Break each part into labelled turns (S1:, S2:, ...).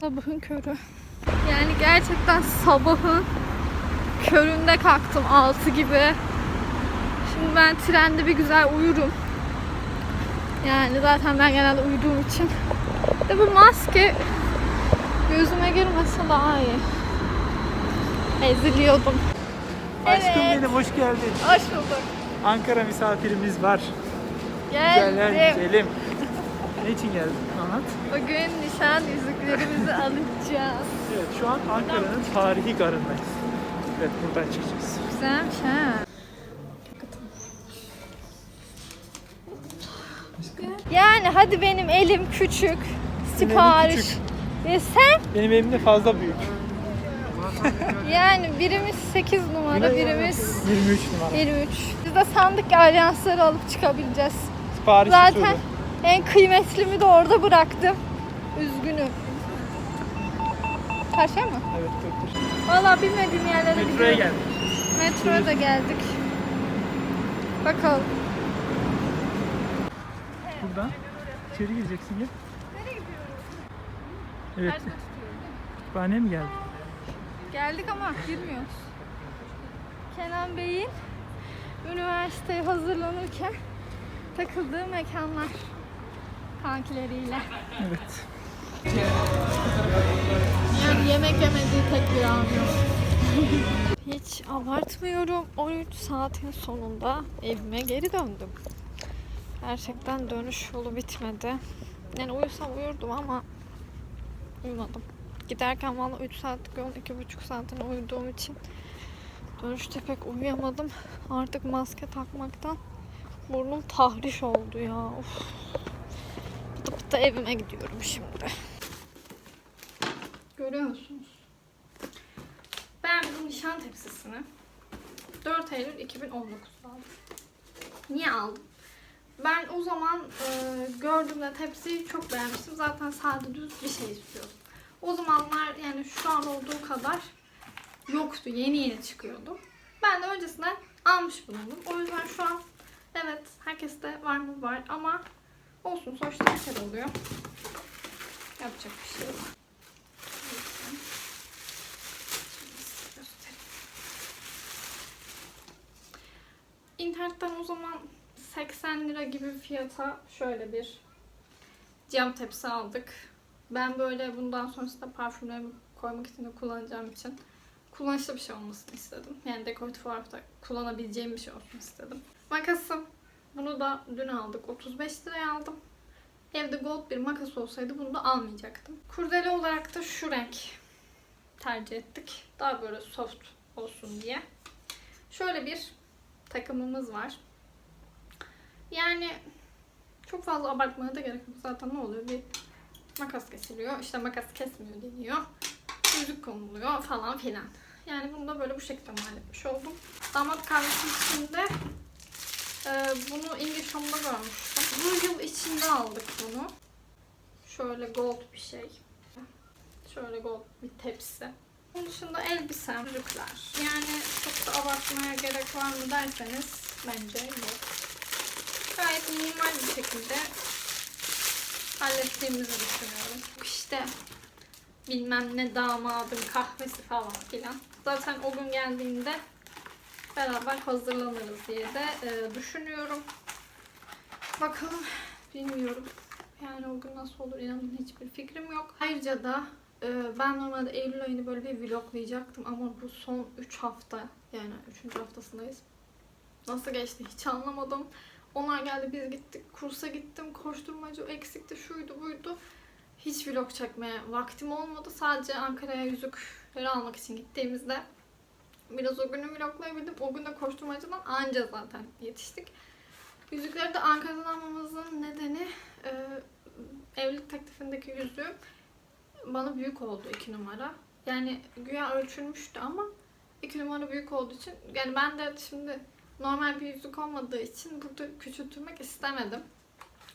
S1: sabahın körü. Yani gerçekten sabahın köründe kalktım 6 gibi. Şimdi ben trende bir güzel uyurum. Yani zaten ben genelde uyuduğum için. De bu maske gözüme girmese daha iyi. Eziliyordum.
S2: Aşkım
S1: Evet.
S2: benim hoş geldin.
S1: Hoş bulduk.
S2: Ankara misafirimiz var. Güzeller
S1: Geldim.
S2: güzelim. Ne için geldin? Anlat.
S1: Bugün nişan yüzüklerimizi alacağız.
S2: Evet şu an Ankara'nın tarihi garındayız. Evet buradan çıkacağız.
S1: Güzelmiş ha. Yani hadi benim elim küçük. Sipariş.
S2: küçük.
S1: Ve sen
S2: Benim evim de fazla büyük.
S1: yani birimiz 8 numara, birimiz
S2: 23 numara.
S1: 23. Biz de sandık ki alyansları alıp çıkabileceğiz.
S2: Sipariş
S1: Zaten
S2: usulü.
S1: En kıymetlimi de orada bıraktım. Üzgünüm. Karşıya mı?
S2: Evet dur dur.
S1: Valla bilmediğim yerlere
S2: Metroya
S1: gidiyorum.
S2: geldik.
S1: Metroya da geldik. Bakalım.
S2: Buradan içeri gireceksin gel. Evet. Kütüphaneye mi geldin?
S1: Geldik ama girmiyoruz. Kenan Bey'in üniversiteye hazırlanırken takıldığı mekanlar kankileriyle.
S2: Evet.
S1: Yani yemek yemediği tek bir an yok. Hiç abartmıyorum. 13 saatin sonunda evime geri döndüm. Gerçekten dönüş yolu bitmedi. Yani uyusam uyurdum ama uyumadım. Giderken valla 3 saatlik yolun 2,5 saatini uyuduğum için dönüşte pek uyuyamadım. Artık maske takmaktan burnum tahriş oldu ya. Of. Pıtı evime gidiyorum şimdi. Görüyor musunuz? Ben bu nişan tepsisini 4 Eylül 2019'da aldım. Niye aldım? Ben o zaman e, gördüğümde tepsiyi çok beğenmiştim. Zaten sade düz bir şey istiyordum. O zamanlar yani şu an olduğu kadar yoktu. Yeni yeni çıkıyordu. Ben de öncesinden almış bulundum. O yüzden şu an evet herkeste var mı var ama olsun sonuçta kere oluyor. Yapacak bir şey yok. İnternetten o zaman 80 lira gibi fiyata şöyle bir cam tepsi aldık. Ben böyle bundan sonrasında parfümlerimi koymak için de kullanacağım için kullanışlı bir şey olmasını istedim. Yani dekoratif olarak da kullanabileceğim bir şey olsun istedim. Makasım. Bunu da dün aldık. 35 liraya aldım. Evde gold bir makas olsaydı bunu da almayacaktım. Kurdele olarak da şu renk tercih ettik. Daha böyle soft olsun diye. Şöyle bir takımımız var. Yani çok fazla abartmaya da gerek yok. Zaten ne oluyor? Bir makas kesiliyor. İşte makas kesmiyor deniyor. Yüzük konuluyor falan filan. Yani bunu da böyle bu şekilde mal etmiş oldum. Damat kahvesi içinde e, bunu English Home'da görmüştüm. Bu yıl içinde aldık bunu. Şöyle gold bir şey. Şöyle gold bir tepsi. Bunun dışında elbisem, yüzükler. Yani çok da abartmaya gerek var mı derseniz bence yok. Gayet minimal bir şekilde hallettiğimizi düşünüyorum. İşte bilmem ne damadın kahvesi falan filan. Zaten o gün geldiğinde beraber hazırlanırız diye de e, düşünüyorum. Bakalım bilmiyorum. Yani o gün nasıl olur inanın hiçbir fikrim yok. Ayrıca da e, ben normalde Eylül ayını böyle bir vloglayacaktım ama bu son 3 hafta yani 3. haftasındayız. Nasıl geçti hiç anlamadım. Onlar geldi biz gittik kursa gittim koşturmacı eksikti şuydu buydu. Hiç vlog çekmeye vaktim olmadı. Sadece Ankara'ya yüzükleri almak için gittiğimizde biraz o günü vloglayabildim. O gün de koşturmacıdan anca zaten yetiştik. Yüzükleri de Ankara'dan almamızın nedeni e, evlilik teklifindeki yüzüğüm bana büyük oldu iki numara. Yani güya ölçülmüştü ama iki numara büyük olduğu için yani ben de şimdi normal bir yüzük olmadığı için burada küçültmek istemedim.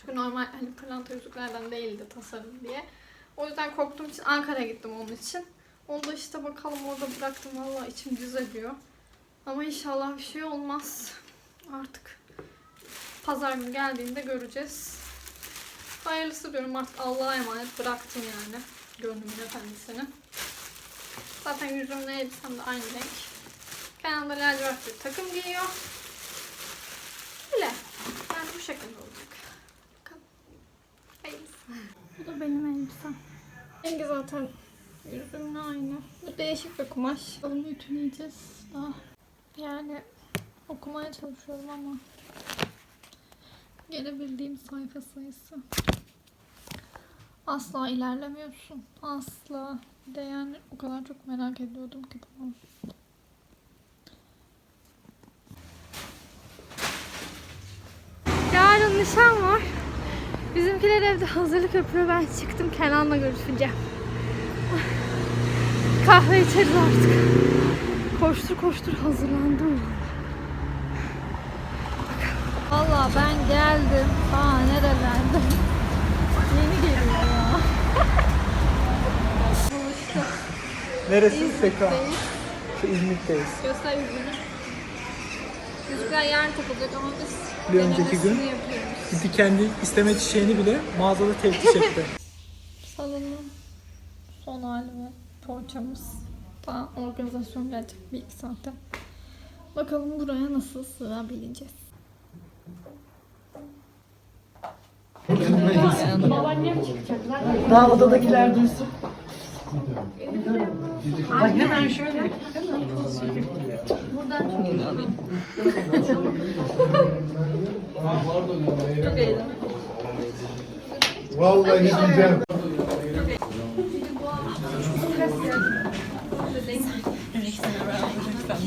S1: Çünkü normal hani pırlanta yüzüklerden değildi tasarım diye. O yüzden korktuğum için Ankara'ya gittim onun için. Onu da işte bakalım orada bıraktım. Valla içim cız ediyor. Ama inşallah bir şey olmaz. Artık pazar günü geldiğinde göreceğiz. Hayırlısı diyorum artık Allah'a emanet bıraktım yani. Gönlümün efendisini. Zaten yüzümle elbisem de aynı renk. Kenan'da lacivert bir takım giyiyor. Öyle. Yani bu şekilde olacak. Bakalım. Hayırlısı. Bu da benim elbisem. Rengi zaten yüzümle aynı. Bu değişik bir kumaş. Bunu ütüleyeceğiz daha. Yani okumaya çalışıyorum ama gelebildiğim sayfa sayısı. Asla ilerlemiyorsun. Asla. De yani o kadar çok merak ediyordum ki bunu. Yarın nişan var. Bizimkiler evde hazırlık yapıyor. Ben çıktım Kenan'la görüşeceğim. Kahve içeriz artık. Koştur koştur hazırlandım. Valla ben geldim. Aa nerelerde? Yeni geliyor ya. Buluştuk.
S2: Neresi tekrar?
S1: İzmit'teyiz.
S2: Şu İzmit'teyiz.
S1: Göster yüzünü. Yüzükler yarın takılacak ama biz
S2: Bir önceki gün.
S1: yapıyoruz.
S2: Gitti kendi isteme çiçeğini bile mağazada teftiş etti.
S1: Salonun son hali ve poğaçamız. Daha organizasyon gelecek bir iki saate. Bakalım buraya nasıl sığabileceğiz.
S3: Daha odadakiler duysun. Ay hemen şöyle.
S4: Vallahi diyeceğim.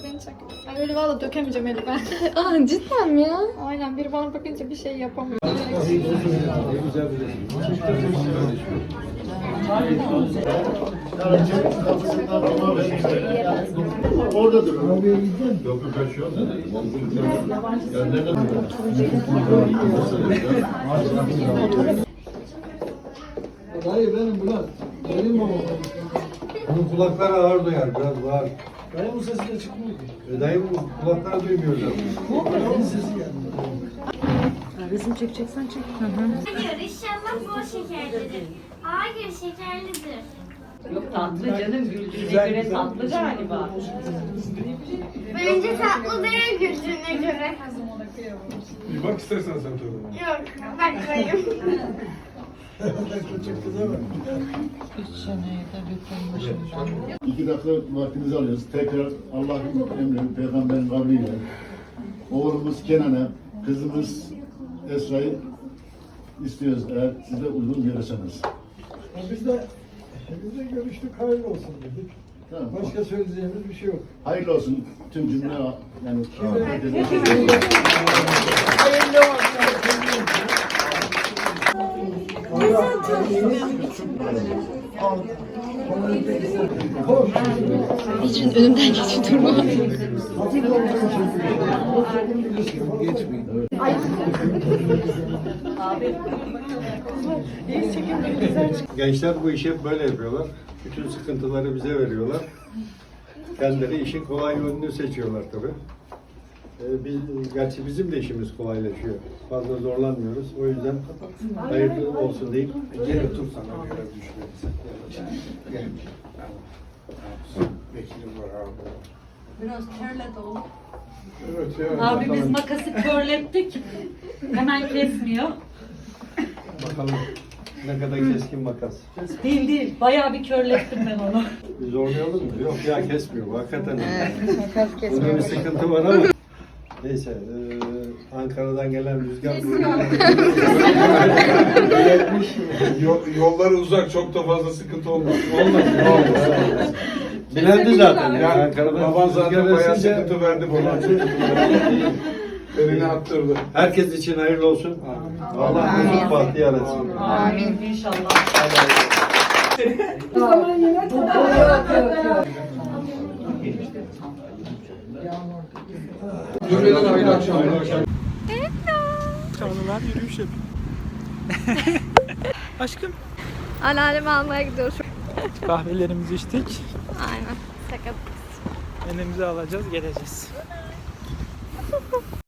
S1: istediğini çek. Ay öyle valla dökemeyeceğim eli ben.
S5: Aa cidden mi ya?
S1: Aynen biri bana bakınca bir şey yapamıyor.
S4: Orada dur. Yok yok kaçıyor. Ya nerede?
S6: Dayı benim Bülent. Benim babam.
S4: Bunun kulakları ağır duyar, biraz bağır.
S6: Dayımın sesi de çıkmıyor ki.
S4: E dayım kulakları duymuyor zaten.
S6: Dayımın sesi geldi.
S3: Resim çekeceksen çek.
S7: Hayır, inşallah bol şekerlidir. Hayır, şekerlidir.
S3: Yok tatlı canım güldüğüne göre tatlı galiba.
S7: Bence tatlı değil güldüğüne göre.
S4: Bir bak istersen sen tabii.
S7: Yok, bakmayayım.
S6: Küçük kıza bak.
S4: İki dakika vaktinizi alıyoruz. Tekrar Allah'ın emri, peygamberin kavliyle oğlumuz Kenan'a, kızımız Esra'yı istiyoruz eğer size uygun görürseniz.
S6: Ya Biz de biz de görüştük hayırlı olsun dedik.
S4: Tamam.
S6: Başka söyleyeceğimiz bir şey yok.
S4: Hayırlı olsun tüm cümle yani
S6: Hiçbir önümden geçip durma.
S8: Gençler bu işi böyle yapıyorlar. Bütün sıkıntıları bize veriyorlar. Kendileri işin kolay yönünü seçiyorlar tabii. Ee, biz, gerçi bizim de işimiz kolaylaşıyor. Fazla zorlanmıyoruz. O yüzden hayırlı olsun deyip gel otur sana göre. Gel. Vekilim var abi.
S3: Biraz körle dolu.
S8: Evet ya.
S3: Abi biz
S8: bakalım,
S3: makası körlettik. Hemen kesmiyor.
S8: bakalım ne kadar keskin makas.
S3: Değil değil. Bayağı bir körlettim ben onu.
S8: Zorlayalım mı? Yok ya kesmiyor. Hakikaten. Burada bir sıkıntı var ama. Neyse, eee, Ankara'dan gelen rüzgar
S9: Yo- Yolları uzak çok da fazla sıkıntı olmaz.
S8: olmaz. olmaz. Bilendi zaten.
S9: Ya
S8: Ankara'da
S9: baban
S8: rüzgar
S9: zaten bayağı
S8: esince-
S9: sıkıntı verdi bana. Elini attırdı.
S8: Herkes için hayırlı olsun. Allah huzur bahtiyar etsin.
S3: Amin. İnşallah.
S9: Cümleden hayırlı akşamlar.
S2: Canlılar yürüyüş yapıyor. Aşkım.
S1: Anneannemi almaya gidiyoruz.
S2: Kahvelerimizi içtik.
S1: Aynen. Sakat.
S2: Elimizi alacağız geleceğiz.